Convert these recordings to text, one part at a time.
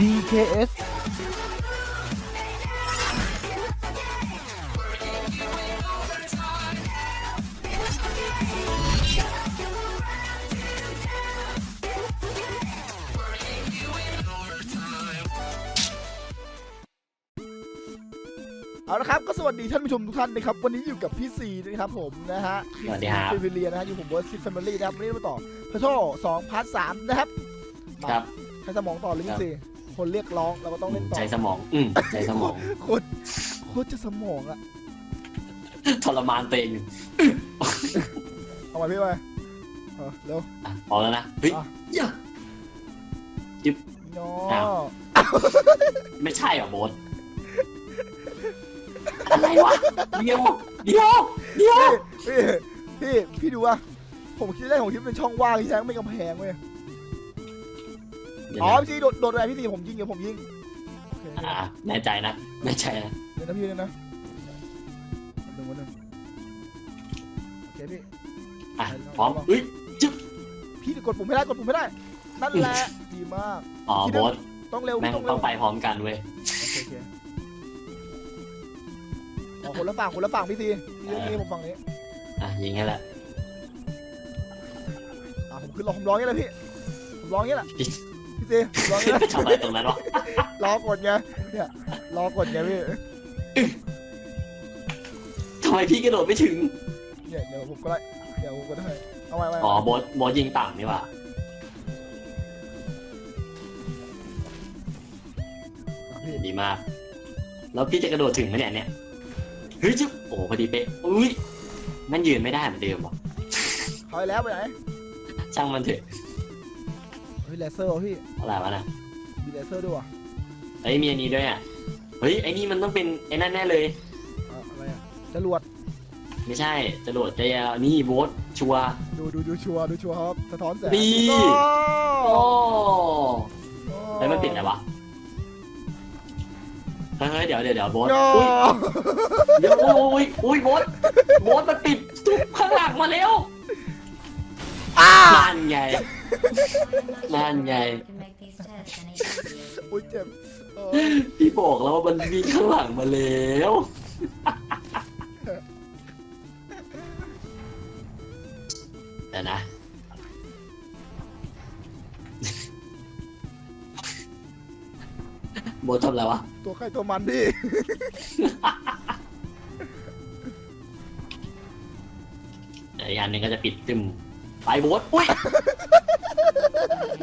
DKS เอาละครับก็สวัสดีท่านผู้ชมทุกท่านนะครับวันนี้อยู่กับพี่ซีนะครับผมนะฮะสวัสดีครับฟิวิเลียนะฮะอยู่ผมเวิร์ดซิฟแฟมิลี่นะครับวันนี้มาต่อพระโชสองพาร์ทสามนะครับมาครับใช้สมองต่อเลยครัพี่บซี คนเรียกร้องเราก็ต้องเล่นต่อใจสมอง อืมใจสมองโคตรโคตรจะสมองอะทรมานตัวเองอยู่เอาไว้พี่ไปเออเร็วอะพอแล้วนะเฮ้ยอะเหี้ยน้อ้าวอไม่ใช่เหรอโบสอะไรวะเดี๋ยวเดี๋ยวเดี๋ยวพี่พี่พี่ดูว่าผมคิดได้ผมคิดเป็นช่องว่างที่แท้ไม่กำแพงเว้ยเดี๋ยว อ๋อนะพี่ซีโดดโดดอะไรพี่ซีผมยิงเดี๋ยวผมยิงโอเคอ่าแน่ใจนะแน่ใจนะเดี๋ยวนะพี่เดี๋ยวนะหนึ่งวันหนึ่งโอเคพี่อะพร้อมเฮ้ยพี่กดปุ่มไม่ได้กดปุ่มไม่ได้ นั่นแหละดีมากอ๋อโบสต้องเร็วแม่งต้องต้เร็อวงไปพร้อมกันเว้ยโอเคโอเคอ๋อคนละฝั่งคนละฝั่งพี่ซีพี่เรื่องนี้ผมฝั่งนี้อะยิงให้ละอะผมขึ้นรอผมร้องอย่างนี้แหละพี่ผมร้องอย่างนี้แหละ พี่พี่ซีผมร้องอย่างนี้แหละทำอะไรตรงนั้นวะรอกดไงเนี่ยรอกดไงพี่ทำไมพี่กระโดดไม่ถึง เนี่ยเดี๋ยวผมก็ได้เดี๋ยวผมก็ได้เอาไว้ไว้อ๋อโบสโบสยิงต่ำนี่หว่าอะพี่ดีมาก แล้วพี่จะกระโดดถึงไหมเนี่ยเนี่ยเฮ้ยจิ๊บโอ้โหพอดีเป๊ะอุ้ยแมันยืนไม่ได้เหมือนเดิมวะถอยแล้วไปไหน ช่างมันเถอะเฮ้ยเลเซอร์วะพี่อะไรวะนะมีเลเซอร์ด้วยวะเฮ้ยมีอันนี้ด้วยอะเฮ้ยไอ้นี่มันต้องเป็นไอ้นั่นแน่เลย อะอะไรอะจรวดไม่ใช่จรวดจะยาวนี่โบสชัวร์ ดูดูดูชัวร์ดูชัวร์ครับสะท้อนแสงนี่ โอ้โอ้โอ้เฮ้ยมันติดอะไรวะเฮ้ยเดี๋ยวเดี๋ยวเดี๋ยวโบสโอ้อุ้ยเดี๋ยวอุ้ยอุ้ยโบสโบสมันติดทุบข้างหลังมาแล้วอ้า นั่นไง นั่นไง can make these tests any easier. อุ้ยเจ็บเออพี่บอกแล้วว่ามันมีข้างหลังมาแล้วเดี๋ยวนะ โบททำอะไรวะ ตัวใครตัวมันดิเดี๋ยวอีกอันหนึงก็จะปิดตึมไปโบทอุ้ย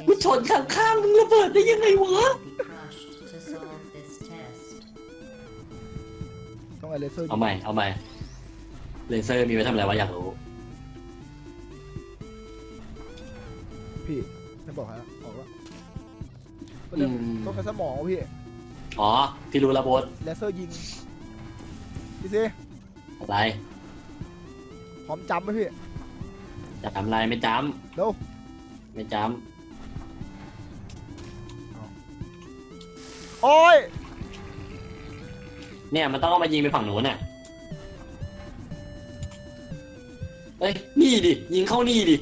กูชนข้างๆมึงระเบิดได้ยังไงวะ Be crushed to solve this test. ต้องไอเลเซอร์เอาใหม่ เอาใหม่ เลเซอร์มีไว้ทำอะไรวะอยากรู้ พี่ไม่บอกแล้วออกแล้วอืม ต้องใช้สมองวะพี่ อ๋อ พี่รู้และโบทเลเซอร์ยิง พี่ซีอะไรพร้อมจำไหมพี่จะทำอะไรไม่จเร็วำไม่จ โอ้ยำเนี่ยมันต้องเอามายิงไปฝั่งนู้นน่ะเอ้ยนี่ดิยิงเข้านี่ดิ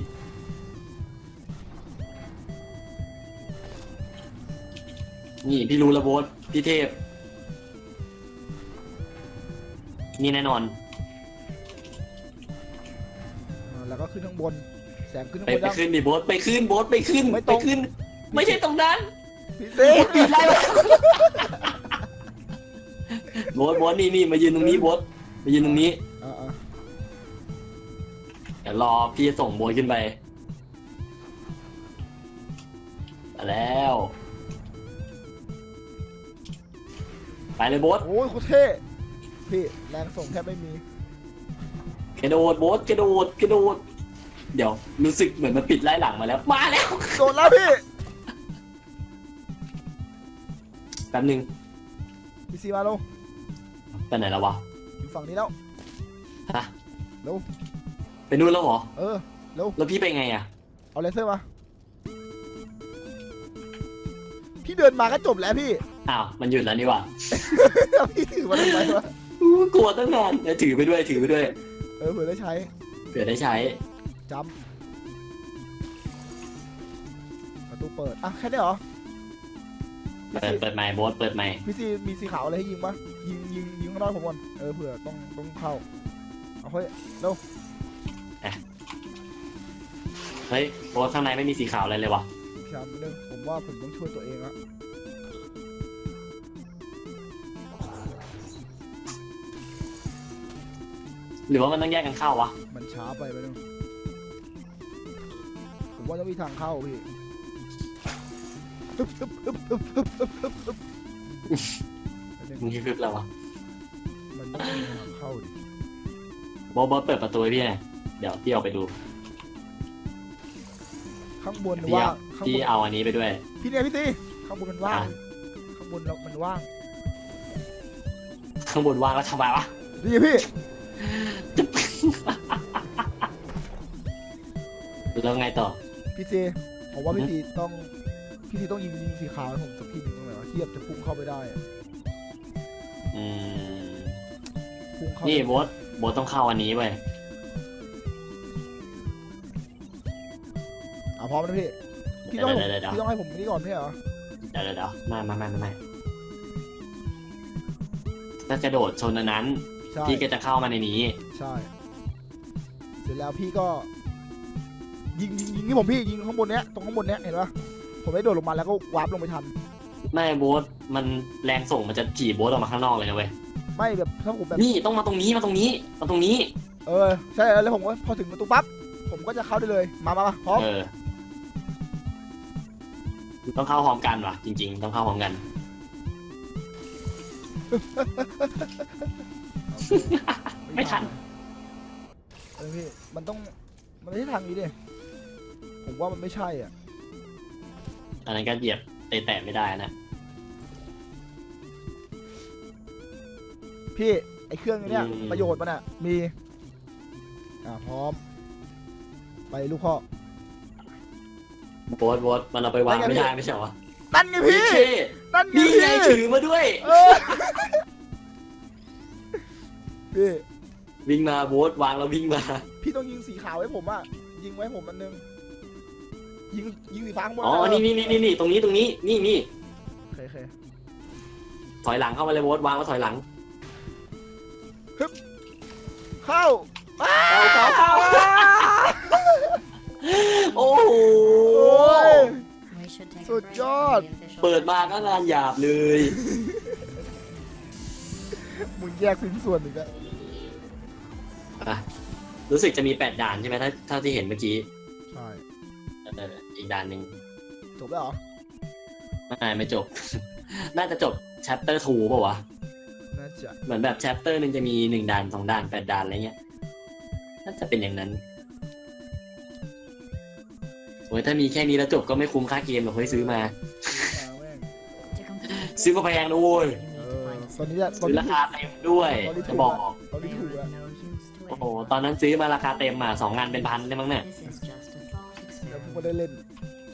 นี่พี่รู้และโบทพี่เทพ นี่แน่นอน อ่าแล้วก็ขึ้นข้างบน แสงขึ้นข้างไปบนไปยัง ขึ้นดิโบทไปขึ้นโบทไปขึ้นไม่ตไปรง ขึ้น ไม่ใช่ตรงนั้น พี่ซีปิดไล่แล้วโบทโบทนี่นี่มายืนตรงนี้โบทมายืนตรงนี้อ่าอ่าเดี๋ยวรอพี่จะส่งโบทขึ้นไปมาแล้ว ไปเลยโบทโอ้ยโคตรเท่พี่แรงส่งแทบไม่มี กระโดดโบทกระโดดกระโดด เดี๋ยวรู้สึกเหมือนมันปิดไล่หลังมาแล้ว มาแล้ว โดดแล้วพี่ ป๊บนึงพี่ซีมาลงไปไหนแล้ววะ อยู่ฝั่งนี้แล้วฮะ เร็วไปนู่นแล้วเหรอ เออ แล้วพี่ไปไงอะ เอาเลเซอร์มา พี่เดินมาก็จบแล้วพี่ อ้าว มันหยุดแล้วนี่หว่าพี่ถือมาทำไมวะอู้กลัวตั้งนานเดี๋ยวถือไปด้วย ถือไปด้วย เออเผื่อได้ใช้ เผื่อได้ใช้จำประตูเปิด อะ แค่นี้เหรอพี่พี่ เปิดซีเปิดไมค์โบสเปิดไมค์พี่ซีมีสีขาวอะไรให้ยิงปะยิงยิงยิงข้างนอกผมก่อนเออเผื่อต้องต้องเข้าเอาเฮ้ยเฮ้ยโบสข้างในไม่มีสีขาวอะไรเลยวะพี่ชามนึงผมว่าผมต้องช่วยตัวเองละหรือว่ามันต้องแยกกันเข้าวะมันช้าไปไปนึงผมว่าต้องมีทางเข้าพี่ มึงคึบแล้ววะมันไม่าเข้าดิบอบอเปิดประตูให้พี่หน่ยเดี๋ยวพี่ออกไปดู ข้างบนว่างพี่เอาอันนี้ไปด้วย พี่เนี่ยพี่ตีข้างบนมันว่างข้างบนเรามันว่างข้างบนว่างแล้วทำไมวะดีพี่แล้วไงต่อพี่เจผมว่าพี่ตีต้อง พี่ซีต้องยิงยิงสีขาวให้ผมสักทีหนึงตรงไหนวะที่แบบจะพุ่งเข้าไปได้อะอืมพุ่งเข้านี่โบสโบสต้องเข้าอันนี้เว้ยอะพร้อมนะพี่พี่เดี๋ต้ยองวให้ผมเดี๋ยวเดี๋ยวพี่ต้องให้ผมนี่ก่อนไม่ใช่เหรอเดี๋ยวเดี๋ยวเดี๋ยวมามามามามาถ้ากระโดดชนอันนั้น ใช่พี่ก็จะเข้ามาในนี้ ใช่เสร็จแล้วพี่ก็ ยิงยิงยิงที่ผมพี่ยิงข้างบนเนี้ยตรงข้างบนเนี้ยเห็นปะ ผมได้โดดลงมาแล้วก็วาร์ปลงไปทัน ไม่โบสมันแรงส่งมันจะจีบโบสออกมาข้างนอกเลยนะเว้ย ไม่แบบถ้าผมแบบนี่ต้องมาตรงนี้มาตรงนี้มาตรงนี้ เออใช่แล้วผมก็พอถึงประตูปั๊บผมก็จะเข้าได้เลยมามามาพร้อมเออ ต้องเข้าพร้อมกันว่ะ จริง ๆ ต้องเข้าพร้อมกัน ไม่ทัน เออพี่มันต้องมันไม่ใช่ทางนี้ดิผมว่ามันไม่ใช่อะ อันนั้นก็เหยียบเตะแตะไม่ได้นะ พี่ไอ้เครื่องเนี้ยอืม ประโยชน์มันอะ มี อ่าพร้อม ไปลูกพ่อโบสโบสมันเอาไปวางได้ไงไม่พี่ได้ไม่ใช่เหรอนั่นไงพี่เท่นั่นไงนี่ไงพี่ถือมาด้วย เออพี่ วิ่งมาโบสวางแล้ววิ่งมา พี่ต้องยิงสีขาวให้ผมอะ ยิงไว้ผมอันนึง ยิงยิงสีฟ้าข้างบนอ๋อะนี่นี่นี่นี่ตรงนี้ตรงนี้นี่นี่โอเคโอเคถอยหลังเข้ามาเลยโบสวางแล้วถอยหลังเข้าเข้าเข้าเข้าโอ้โหโอ้ย We should take a Good break job. from the official เปิดมาก็งานหยาบเลย มึงแยกสิ้นส่วนอีกแล้วอะรู้สึกจะมีแปดด่านใช่ไหมถ้าเท่าที่เห็นเมื่อกี้ ใช่เอออีกด่านหนึ่งจบแล้วเหรอไม่ไม่จบ น่าจะจบ chapter 2ป่าวะ น่าจะเหมือนแบบ chapter หนึ่งจะมีหนึ่งด่านสองด่านแปดด่านอะไรเงี้ย น่าจะเป็นอย่างนั้นโอ้ยถ้ามีแค่นี้แล้วจบก็ไม่คุ้มค่าเกมหรอกเฮ้ยซื้อมาซื้อมาแม่ง To complete ซื้อมาแพงนะโว้ย you เอ need to อ find a ตอนนี้อะตอนซื้อนี้ราคาเต็มด้วยตอนนี้ถูจะกบอก ตอนนี้ They ถูก are แล้ว of no use to โอ้โห anyone. ตอนนั้นซื้อมาราคาเต็มอะสองงานเป็นพันได้มั้งเนี่ย This is just a thought แล้วผม experiment. ก็ได้เล่น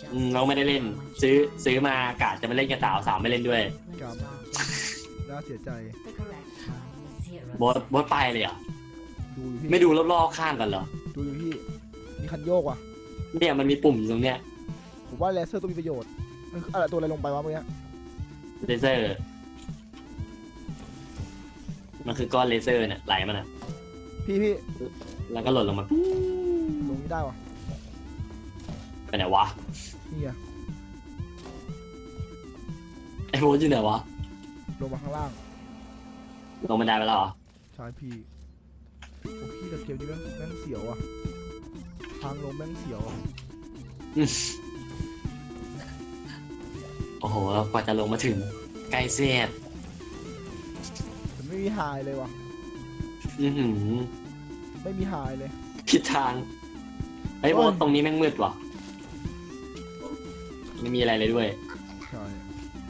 Just อืมเราไม่ได้เล่น ซื้อซื้อมากะจะมาเล่นกับสาวสาวไม่เล่นด้วย Let's Come. start. น่าเสียใจ The correct time is zero. บอสบอสไปเลยเหรอะดูอยู่พี่ไม่ดูรอบๆข้างกันเหรอดูอยู่พี่มีคันโยกว่ะเนี่ยมันมีปุ่มอยู่ตรงเนี้ยผมว่าเลเซอร์ต้องมีประโยชน์เอออะไรตัวอะไรลงไปวะเมื่อกี้เลเซอร์มันคือก้อนเลเซอร์เนี่ยไหลมันอะพี่พี่แล้วก็หล่นลงมาลงนี้ได้วะ ไปไหนวะนี่ไงไอ้โบสอยู่ไหนวะลงมาข้างล่างลงบันไดไปแล้วเหรอใช่พี่โอ้พี่แต่เกมนี้แม่งแม่งเสียวอะ ทางลงแม่งเสียวอะโอ้โหแล้วกว่าจะลงมาถึงใกล้เสียดแต่ไม่มีหายเลยว่ะ อือหือไม่มีหายเลย ผิดทางไอ้ยโบสโอ้ยตรงนี้แม่งมืดว่ะ ไม่มีอะไรเลยด้วย ใช่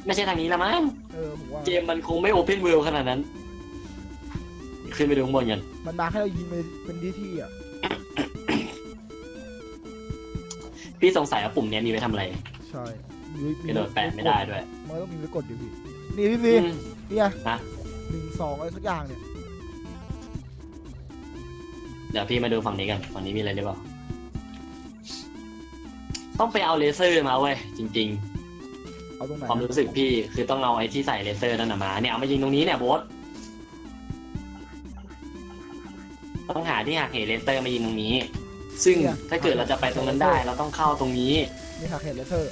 ไม่ใช่ทางนี้ละมั้ง เออผมว่าเกมมันคงไม่โอเพนเวิลด์ขนาดนั้น ขึ้นไปดูข้างบนกัน มันมาให้เรายิงเป็นเป็นที่ที่อะพี่สงสัยว่าปุ่มเนี้ยมีไว้ทำอะไรใช่มีมีกระโดดแปะไม่ได้ด้วยมันต้องมีไว้กดอยู่พี่นี่พี่ซีอืมนี่ไงนะหนึ่งสองอะไรสักอย่างเนี่ยเดี๋ยวพี่มาดูฝั่งนี้กัน ฝั่งนี้มีอะไรหรือเปล่า ต้องไปเอาเลเซอร์มาเว้ยจริง เอาตรงไหนความรู้สึกพี่คือต้องเอาไอ้ที่ใส่เลเซอร์นั่นนะมา เนี่ยเอามายิงตรงนี้เนี่ยโบสต้องหาที่หักเหเลเซอร์มายิงตรงนี้ ซึ่งถ้าเกิดเราจะไปตรงนั้นได้ เราต้องเข้าตรงนี้นี่หักเห็ดเลเซอร์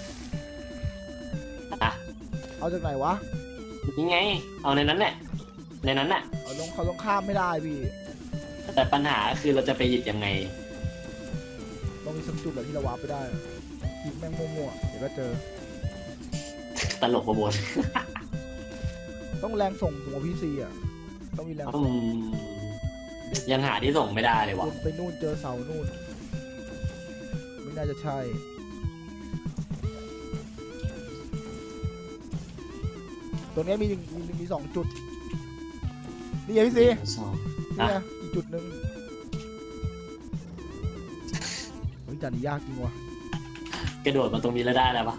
อะเอาจากไหนวะ นี่ไง เอาในนั้นแหละในนั้นน่ะ เอาลงเขาลงข้ามไม่ได้พี่แต่ปัญหาคือเราจะไปหยิบยังไง ต้องมีสักจุดแหละที่เราวาร์ปไปได้ ยิงแม่งมั่วๆเดี๋ยวก็เจอ ตลกประบนต้องแรงส่งหัวพีซีอะ ต้องมีแรงอืมยังหาที่ส่งไม่ได้เลยส่วะงไปนู่นเจอเสานู่น ไม่น่าจะใช่ตัวเนี้ยมีหนึ่งมีมีสองจุด นี่ไงพี่ซีสองนี่ไงอีกจุดหนึ่งเฮ้ยจานนี้ยากจริงว่ะ กระโดดมาตรงนี้แล้วได้แล้วปะ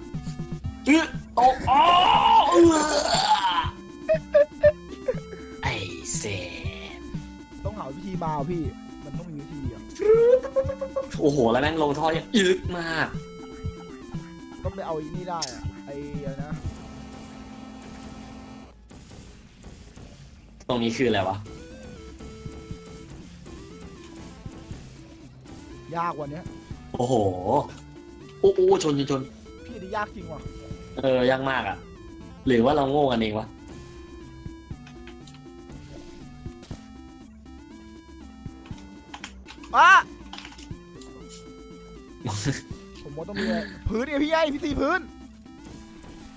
อื้อตกอ๋อเออไอ้เซมต้องหาวิธีมาอะพี่ มันต้องมีวิธีอะโอ้โห แล้วแม่งลงท่อยังอึกมาก ต้องไปเอาอีนี่ได้อะไอ้อะไรนะตรงนี้คืออะไรวะ ยากกว่าเนี้ยโอ้โห โอ้โหชนชนชนพี่อันนี้ยากจริงว่ะเออยากมากอะ หรือว่าเราโง่กันเองวะอะผมว่าต้องมีอะไรพื้นเนี่ยพี่ไอ้พี่ซีพื้น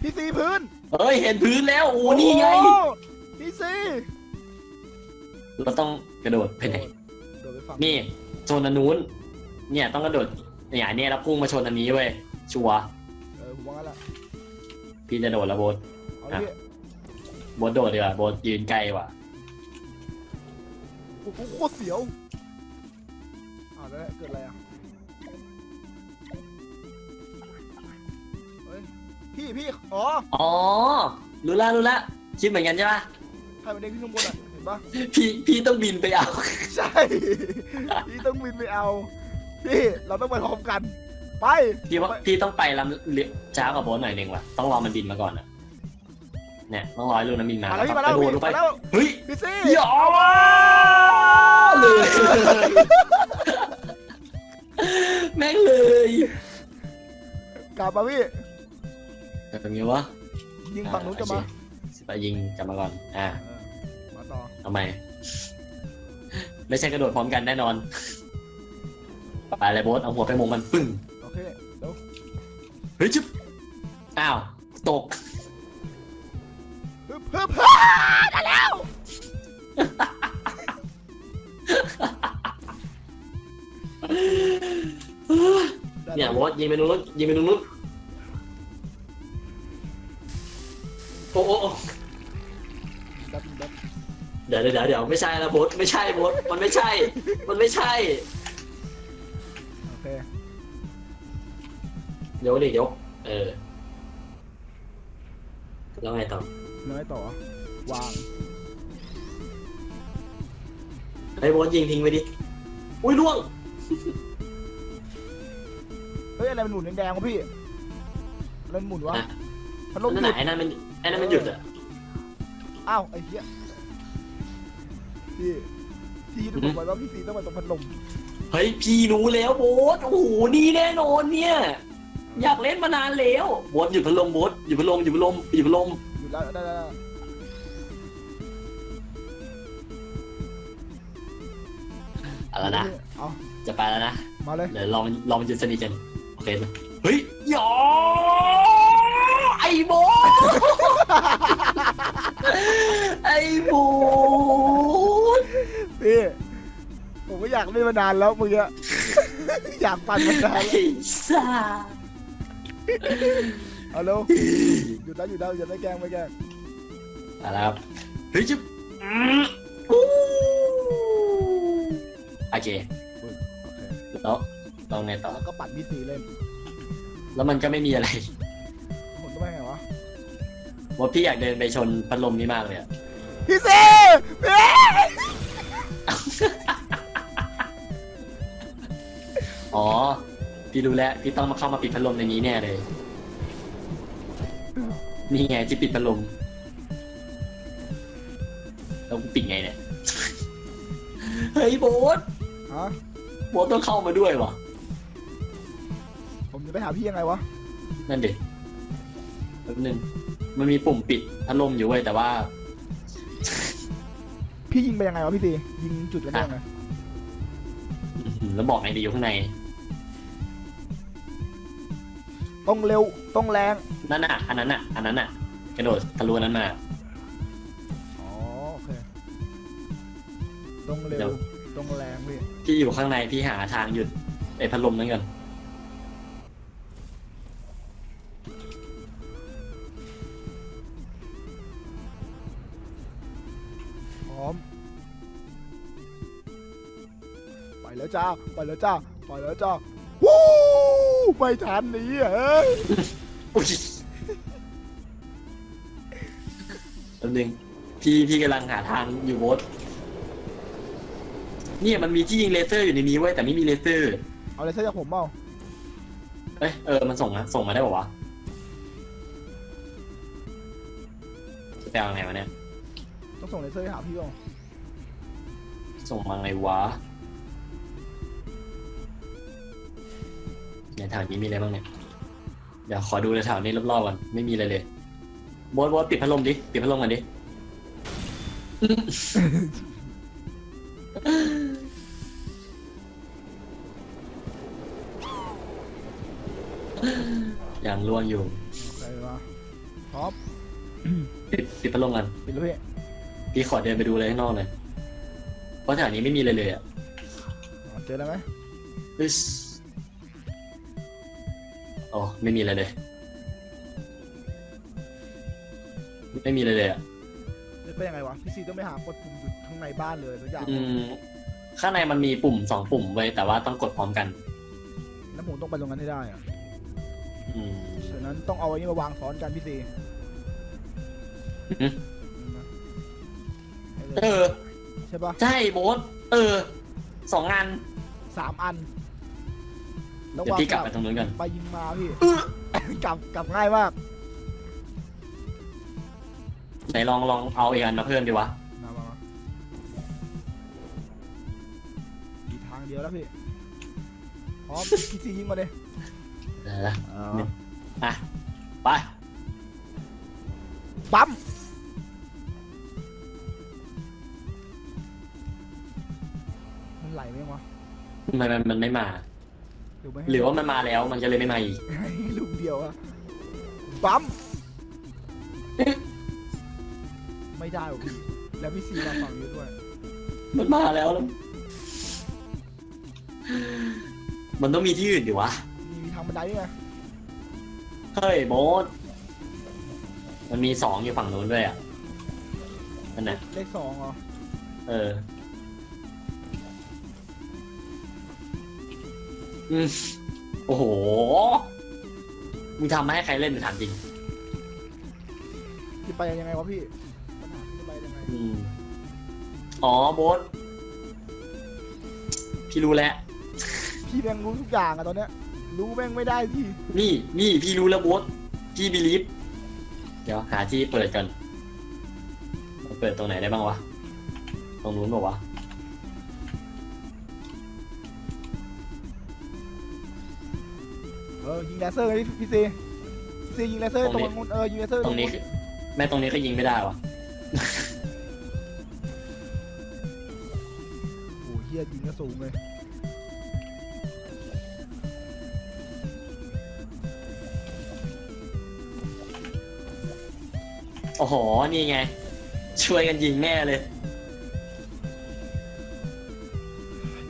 พี่ซีพื้นเฮ้ยเห็นพื้นแล้วโอ้โหนี่ไงโอ้พี่ซีเราต้องกระโดดไปไหนโดดไปฝั่งนี่โซนอันนู้นเนี่ยต้องกระโดด อย่างเนี้ยแล้วพุ่งมาชนอันนี้เว้ยชัวร์เออผมว่างั้นแหละพี่จะโดดแล้วโบทเอาดิพี่โบทโดดดีกว่าโบทยืนไกลกว่าโอ้โหโคตรเสียวอ้าวแล้วเกิดอะไรอะเฮ้ยพี่พี่อ๋ออ๋อรู้ละรู้ละคิดเหมือนกันใช่ปะใครมันเด้งขึ้นข้างบนอะเห็นปะพี่พี่ต้องบินไปเอา ใช่ พี่ต้องบินไปเอา พี่เราต้องไปพร้อมกัน ไปพี่ว่าพี่ต้องไปลำเลี้ยวช้ากว่าโบทหน่อยหนึ่งว่ะต้องรอมันบินมาก่อนอะเนี่ยต้องรอให้ลูกนั้นบินมามาแล้วพี่ก็มาแล้วกระโดดพี่ลงไปมาแล้วเฮ้ยพี่ซี่หยอเลยแม่งเลยกลับมาพี่แต่ตรงนี้วะยิงฝั่งนู้นจะมาอ่โอเคไปยิงกลับมาก่อนอ่าเออมาต่อทำไมไม่ใช่กระโดดพร้อมกันแน่นอน ไปเลยโบสเอาหัวไปมงมันปึ้งโอเคเดี๋ยวเฮ้ยจุ๊บอ้าวตก ฮึบฮึบฮึบได้แล้วได้เนี่ยแล้วโบสยิงไปตรงนู้นยิงไปตรงนู้นโอ้โอ้โอ้ดับดับเดี๋ยวเดี๋ยวเดี๋ยวไม่ใช่แล้วโบสไม่ใช่โบสมันไม่ใช่ มันไม่ใช่ ยกดิยก เออ แล้วไงต่อแล้วไงต่อ วาง ไอ้โบสยิงทิ้งไปดิ อุ้ยล่วง เฮ้ย อะไรมันหมุนแดงๆวะพี่อะไรมันหมุนวะอะ พัดลมหนั่นยุไหนดไอ้นั่นมันไอ้นั่นมันหยุดอะ อ้าว ไอ้เหี้ยพี่พี่ดูบอกไว้ว่าพี่ซีต้องมาตรงพัดลมเฮ้ย พี่รู้แล้วโบสโอ้โห นี่แน่นอนเนี่ย อยากเล่นมานานแล้วโบสหยุดพัดลมโบสหยุดพัดลมหยุดพัดลมหยุดพัดลมหยุดแล้วได้ได้ได้เอาละนะเอาจะไปแล้วนะมาเลยเดี๋ยวลองลองยืนสนิทกันโอเคเฮ้ยหยอไอ้โบสไอ้โบสพี่ผมก็อยากเล่นมานานแล้วมึงอะอยากปั่นมานานไอ้แล้วซ่า เอาเร็วหยุดแล้วหยุดแล้วอย่าไม่แกล้งไม่แกล้งมาแล้วครับเฮ้ยจุ๊บอืมอู้โอเคโอเคแล้วลองไงต่อ แล้วก็ปั่นพี่ซีเล่นแล้วมันก็ไม่มีอะไรผมต้องไปไงวะว่าพี่อยากเดินไปชนพัดลมนี่มากเลยอะพี่ซีพี่อ๋อ พี่รู้แล้วพี่ต้องมาเข้ามาปิดพัดลมในนี้แน่เลย นี่ไงที่ปิดพัดลมแล้วกูปิดไงเนี่ย เฮ้ยโบ๊ทฮะโบ๊ทต้องเข้ามาด้วยวะผมจะไปหาพี่ยังไงวะนั่นดิแป๊บนึงมันมีปุ่มปิดพัดลมอยู่เว้ยแต่ว่า พี่ยิงไปยังไงวะพี่ซียิงจุดกันได้ยังไงอื้อหือแล้วบอกไงดีอยู่ข้างใน ต้องเร็วต้องแรงนั่นน่ะ อันนั้นน่ะ อันนั้นน่ะ กระโดดทะลุอันนั้นมา อ๋อโอเคต้องเร็เดี๋วยว ต้องแรงพี่พี่อยู่ข้างในพี่หาทางหยุดไอ้พัดลมนั้นกันพร้อม ไปแล้วจ้าไปแล้วจ้าไปแล้วจ้าวู้ ไม่ทันหนี้เฮ้ยอุ้ยแป๊บนึงพี่พี่กำลังหาทางอยู่โบสเนี่ยมันมีที่ยิงเลเซอร์อยู่ในนี้เว้ยแต่ไม่มีเลเซอร์ เอาอะไรซะจากผมเปล่าเอ้ยเออมันส่งมาส่งมาได้ป่าวะจะไปเอาไงวะเนี่ย ต้องส่งเลเซอร์ไปหาพี่เปล่าส่งมาไงวะ ในแถวนี้มีอะไรบ้างเนี่ย เดี๋ยวขอดูในแถวนี้รอบๆก่อนไม่มีอะไรเลยโบอสโบอสปิดพัดลมดิปิดพัดลมกันดิ ยังล่วงอยู่ใครวะพร้อมปิดปิดพัดลมกันปิดแล้วพี่พี่ขอเดินไปดูเลยข้างนอกหน่อยเพราะแถวนี้ไม่มีเลยเลยอะอ๋อเจอแล้วไหมอึส อ๋อไม่มีอะไรเลย ไม่มีเลยเลยอะจะเป็นยังไงวะพี่ซีต้องไปหากดปุ่มจุดข้างในบ้านเลยสักอย่างอืมข้างในมันมีปุ่มสองปุ่มไว้ยแต่ว่าต้องกดพร้อมกัน แล้วผมต้องไปตรงนั้นให้ได้อะอืม ฉะนั้นต้องเอาไอ้นี้มาวางซ้อนกันพี่ซีอือหือให้เลเอยอใช่ปะใช่โบสเออสองงานสามอันแล้ว เดี๋ยววางพี่กลับสไปลับตรงนู้นกัน ไปยิงมาพี่ กลับกลับง่ายมากไหนลองลองเอาอีกอันมาเพิ่มดีวะ มามามามีทางเดียวแล้วพี่พร้อมพี่ซียิงมาเลยเอออะ ไป ปั๊มมันไหลไหมวะ ทำไมมันมันไม่มา หรือไม่หรือว่ามันมาแล้วมันจะเลยไม่มาอีกให้ลูกเดียวอะปั๊มไม่ได้หรอกพี่แล้วพี่ซีมาฝั่งนี้ด้วยมันมาแล้วแล้ว มันต้องมีที่อื่นดิวะ มีทางบันไดด้วยไงเฮ้ยโบสมันมีสองอยู่ฝั่งนู้นด้วยอะนั่นน่ะเลขสองเหรอ เออ อืมโอ้โห มึงทำมาให้ใครเล่นเนี่ยถามจริงจะไปยังไงวะพี่ปัญหาคือจะไปยังไงอืมอ๋อโบสพี่รู้แล้ว พี่แม่งรู้ทุกอย่างอะตอนเนี้ย รู้แม่งไม่ได้พี่นี่นี่พี่รู้แล้วโบสพี่บิลีฟเดี๋ยวหาที่เปิดกันมันเปิดตรงไหนได้บ้างวะ ตรงนู้นบอกวะ เออยิงเลเซอร์เลยพี่ซีพี่ซียิงเลเซอร์ตรงนู้นเออยิงเลเซอร์ตรงนี้คือแม่ตรงนี้ก็ยิงไม่ได้วะโอ้โหเฮียยิงก็สูงเลยโอ้โห นี่ไง ช่วยกันยิงแน่เลย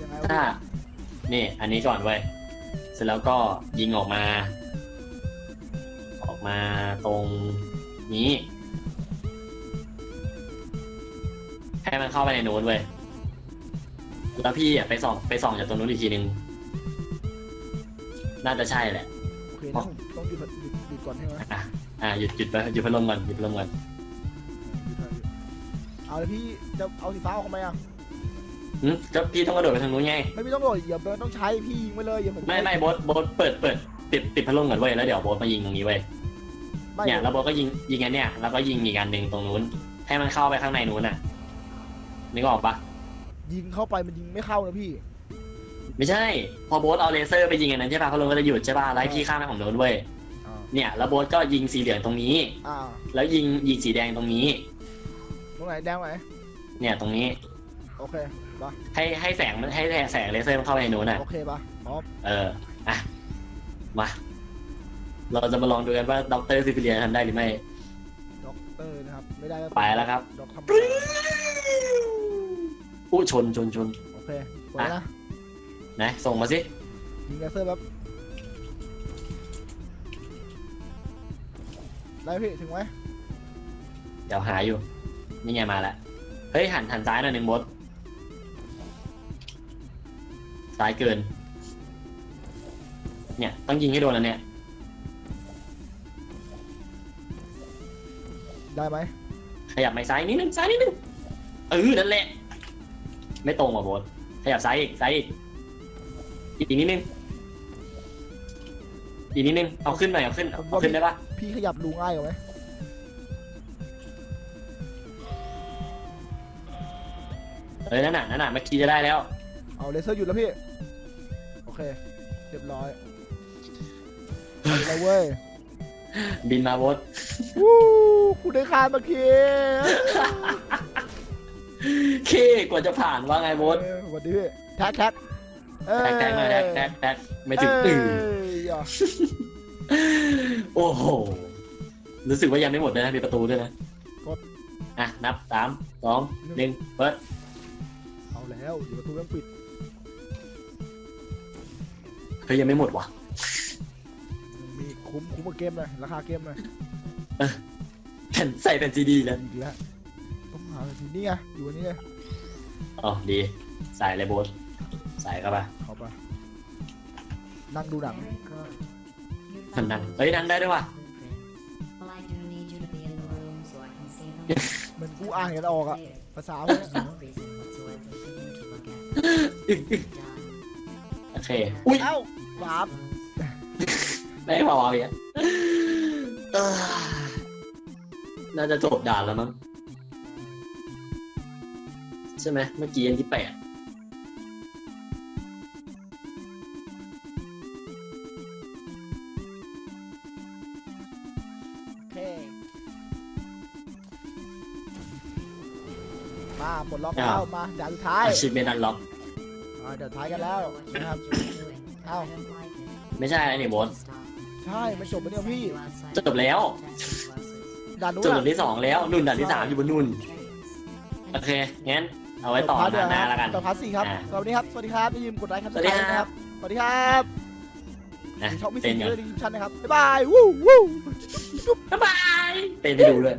ยังไงวะ ถ้า นี่ อันนี้ก่อนเว้ย เสร็จแล้วก็ยิงออกมา ออกมาตรงนี้ให้มันเข้าไปในนู้นเว้ยแล้วพี่อะไปส่องไปส่องจากตรงนู้นอีกทีนึง น่าจะใช่แหละ โอเคนะผมต้องหยุดหยุดหยุดก่อนใช่ไหมอะอะหยุดหยุดไปหยุดพัดลมก่อนหยุดพัดลมก่อน หยุดหยุดหยุดเอาเลยพี่จะเอาสีฟ้าออกมาอะ หึก็พี่ต้องกระโดดไปทางนู้นไง ไม่ไม่ต้องโดดอย่าต้องใช้พี่ยิงไปเลยอย่าผมไม่ไม่โบสโบสเปิดเปิดปิดปิดพัดลมก่อนเว้ยแล้วเดี๋ยวโบสมายิงตรงนี้เว้ยไม่เนี่ยแล้วโบทก็ยิงยิงอันเนี่ยแล้วก็ยิงอีกอันหนึ่งตรงนู้น ให้มันเข้าไปข้างในนู้นน่ะนึกออกปะยิงเข้าไปมันยิงไม่เข้านะพี่ ไม่ใช่ พอโบทเอาเลเซอร์ไปยิงอันนั้นใช่ปะเขาลงก็จะหยุดใช่ปะไล่พี่ข้ามไปของนู้นเว้ยอ่าเนี่ยแล้วโบทก็ยิงสีเหลืองตรงนี้ อ่าแล้วยิงยิงสีแดงตรงนี้ ตรงไหนแดงไหนเนี่ยตรงนี้ โอเค ปะให้ให้แสงมันให้แสงเลเซอร์มันเข้าไปในนู้นน่ะ โอเคปะพร้อมเออ อะ มา เราจะมาลองดูกันว่าด็อกเตอร์ซิฟิเลียทำได้หรือไม่ ด็อกเตอร์นะครับ ไม่ได้ก็ไปแล้วครับ ด็อกทำอู้ชนชนชนโอเคกดแล้วนะนะส่งมาสิ ยิงเลเซอร์แบบได้พี่ถึงไหมเดี๋ยวหาอยู่ นี่ไงมาแล้ว เฮ้ยหันหันซ้ายหน่อยหนึ่งบด ซ้ายเกิน เนี่ย ต้องยิงให้โดนแล้วเนี่ย ได้ไหมขยับไปซ้ายนิดนึงซ้ายนิดนึงเออนั่นแหละ ไม่ตรงว่ะโบดขยับซ้ายอีกซ้ายอีกอีกนิดนึงอีกนิดนึงเอาขึ้นหน่อยเอาขึ้นเอาขึ้นได้ปะพี่ขยับรูง่ายกว่าไหมเออนั่นน่ะนั่นน่ะเมื่อกี้จะได้แล้ว เอาเลเซอร์หยุดแล้วพี่ โอเค เรียบร้อยเอาเลยเว้ยบินมาโบดวู้คุณได้คานเมื่อกี้เคกว่าจะผ่านว่าไงโบดเออสวัสดีพี่แท็กแท็กเอ้ยแท็กแท็กมาแท็กแท็กแท็กไม่ถึงเอ้ตื่ยนอะโอ้โห รู้สึกว่ายังไม่หมดเลยนะ มีประตูด้วยนะอะ นับสามสองหนึ่งเปิด เอาแล้วเดี๋ยวประตูต้องปิด เฮ้ยยังไม่หมดว่ะ มีคุ้มคุ้มกับเกมเลยราคาเกมเลยแผ่นใส่แผ่นซีดีแล้วอีกแล้วต้องหาทีนี่ไงอยู่อันนี้เลยอ๋อดีใส่เลยโบสใส่เข้าไปเอาไปนั่งดูหนัง Very good. You มันนั่ง found เฮ้ยนั่งได้ด้วยว่ะ blueprints. Well, I do need you to be in the room so I can see them. เหมือนกูอ่านกันออกอะ Clear. ภาษาพวกเนี้ย เค อุ้ยเอ้าบาปไม่พอเอาอย่างเอ้ยน่าจะจบด่านแล้วมั้ง ใช่ไหมเมื่อกี้อันที่แปดโอเคมาปลดล็อกแล้วมาด่านสุดท้าย อาชีพเมนันล็อก อ่าเดี๋ยวท้ายกันแล้วนะครับ Ow. ไม่ใช่ไอ้นี่โบสใช่มันจบไปเนี่ยพี่ จบแล้ว ด่านนู้นจบอะด่านที่สองแล้วนุ่นด่านที่สามอยู่บนนุ่น โอเค งั้น เอาไว้ต่อพาร์ทเดียวหน้าแล้วกัน ต่อพาร์ทสี่ครับอ่าสวัสดีครับ สวัสดีครับอย่าลืมกดไลค์ครับสวัสดีครับสวัสดีครับนะช่องมิสเต้ซิ่นงกันเลยดิชั่นนะครับ บ๊ายบาย วู้วู้ บ๊ายบายเต้นให้ดูด้วย